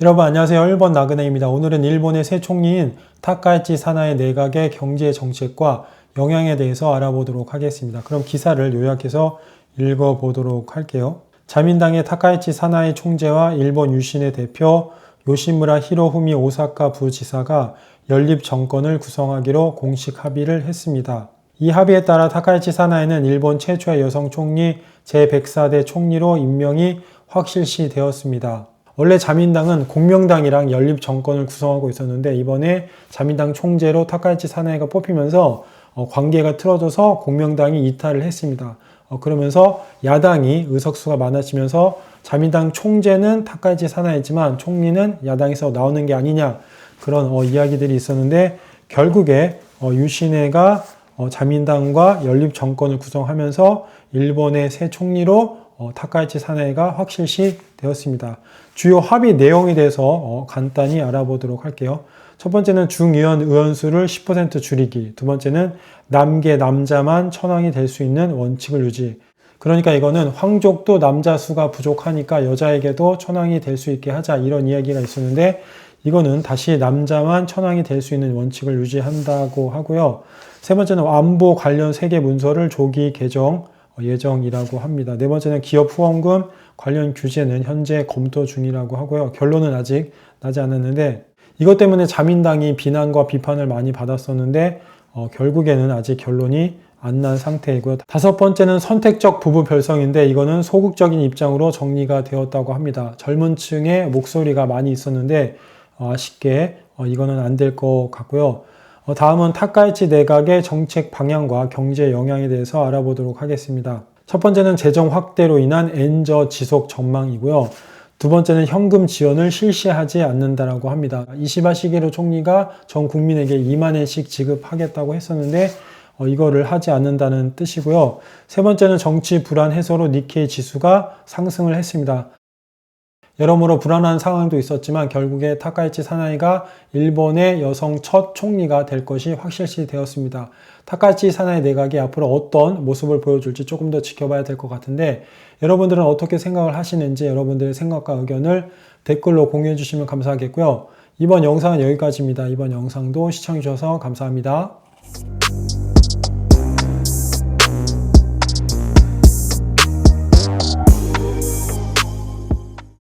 여러분 안녕하세요. 일본 나그네입니다. 오늘은 일본의 새 총리인 타카이치 사나의 내각의 경제 정책과 영향에 대해서 알아보도록 하겠습니다. 그럼 기사를 요약해서 읽어보도록 할게요. 자민당의 타카이치 사나의 총재와 일본 유신의 대표 요시무라 히로후미 오사카 부지사가 연립 정권을 구성하기로 공식 합의를 했습니다. 이 합의에 따라 타카이치 사나이는 일본 최초의 여성 총리 제104대 총리로 임명이 확실시 되었습니다. 원래 자민당은 공명당이랑 연립 정권을 구성하고 있었는데 이번에 자민당 총재로 타카이치 사나이가 뽑히면서 어, 관계가 틀어져서 공명당이 이탈을 했습니다. 어, 그러면서 야당이 의석수가 많아지면서 자민당 총재는 타카이치 사나이지만 총리는 야당에서 나오는 게 아니냐 그런 어, 이야기들이 있었는데 결국에 어, 유신회가 어, 자민당과 연립 정권을 구성하면서 일본의 새 총리로 어, 타카이치 사나이가 확실시 되었습니다. 주요 합의 내용에 대해서 어, 간단히 알아보도록 할게요. 첫 번째는 중의원 의원수를 10% 줄이기. 두 번째는 남계 남자만 천왕이 될 수 있는 원칙을 유지. 그러니까 이거는 황족도 남자 수가 부족하니까 여자에게도 천왕이 될 수 있게 하자 이런 이야기가 있었는데 이거는 다시 남자만 천왕이 될 수 있는 원칙을 유지한다고 하고요. 세 번째는 안보 관련 세계 문서를 조기 개정 예정이라고 합니다. 네 번째는 기업 후원금 관련 규제는 현재 검토 중이라고 하고요. 결론은 아직 나지 않았는데 이것 때문에 자민당이 비난과 비판을 많이 받았었는데 어, 결국에는 아직 결론이 안 난 상태이고요. 다섯 번째는 선택적 부부 별성인데 이거는 소극적인 입장으로 정리가 되었다고 합니다. 젊은 층의 목소리가 많이 있었는데 어, 아쉽게 어, 이거는 안 될 것 같고요. 어, 다음은 타카이치 내각의 정책 방향과 경제 영향에 대해서 알아보도록 하겠습니다. 첫 번째는 재정 확대로 인한 엔저 지속 전망이고요. 두 번째는 현금 지원을 실시하지 않는다라고 합니다. 이시바 시게로 총리가 전 국민에게 2만 엔씩 지급하겠다고 했었는데 어, 이거를 하지 않는다는 뜻이고요. 세 번째는 정치 불안 해소로 니케이 지수가 상승을 했습니다. 여러모로 불안한 상황도 있었지만 결국에 타카이치 사나이가 일본의 여성 첫 총리가 될 것이 확실시 되었습니다. 타카이치 사나이 내각이 앞으로 어떤 모습을 보여줄지 조금 더 지켜봐야 될 것 같은데 여러분들은 어떻게 생각을 하시는지 여러분들의 생각과 의견을 댓글로 공유해 주시면 감사하겠고요. 이번 영상은 여기까지입니다. 이번 영상도 시청해 주셔서 감사합니다.